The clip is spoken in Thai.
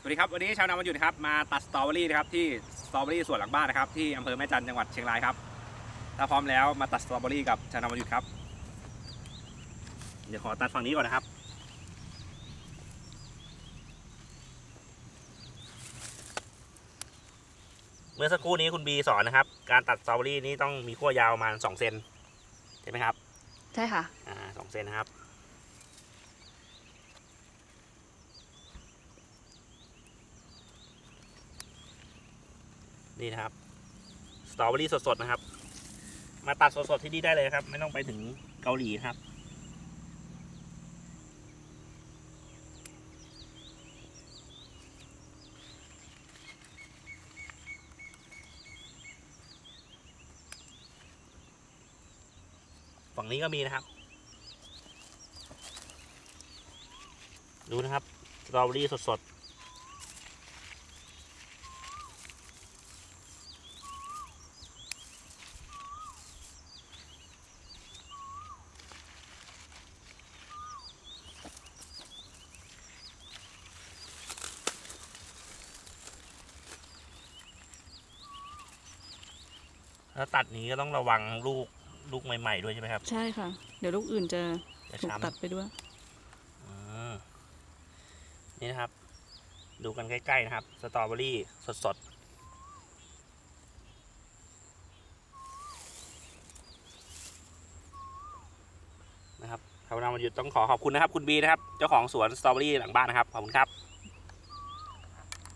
สวัสดีครับวันนี้ชาวนาวันหยุดนะครับมาตัดสตรอเบอรี่นะครับที่สตรอเบอรี่สวนหลังบ้านนะครับที่อำเภอแม่จันทร์จังหวัดเชียงรายครับถ้าพร้อมแล้วมาตัดสตรอเบอรี่กับชาวนาวันหยุดครับ เดี๋ยวขอตัดฝั่งนี้ก่อนนะครับ เมื่อสักครู่นี้คุณบีสอนนะครับ การตัดสตรอเบอรี่นี้ต้องมีขั้วยาวประมาณ2เซนใช่ไหมครับ ใช่ค่ะอ่าสองเซนนะครับ นี่นะครับสตรอเบอรี่สดๆนะครับ มาตัดสดๆที่นี่ได้เลยครับ ไม่ต้องไปถึงเกาหลีครับ ฝั่งนี้ก็มีนะครับ ดูนะครับสตรอเบอรี่สดๆ แล้วตัดนี้ก็ต้องระวังลูกลูกใหม่ ๆ ด้วยใช่ไหมครับ ใช่ค่ะ เดี๋ยวลูกอื่นจะจะถูกช้ำตัดไปด้วย อืมนี่นะครับ ดูกันใกล้ ๆ นะครับ สตรอเบอรี่สด ๆ นะครับชาวนาวันหยุดต้องขอขอบคุณนะครับ คุณบีนะครับ เจ้าของสวนสตรอเบอรี่หลังบ้านนะครับ ขอบคุณครับ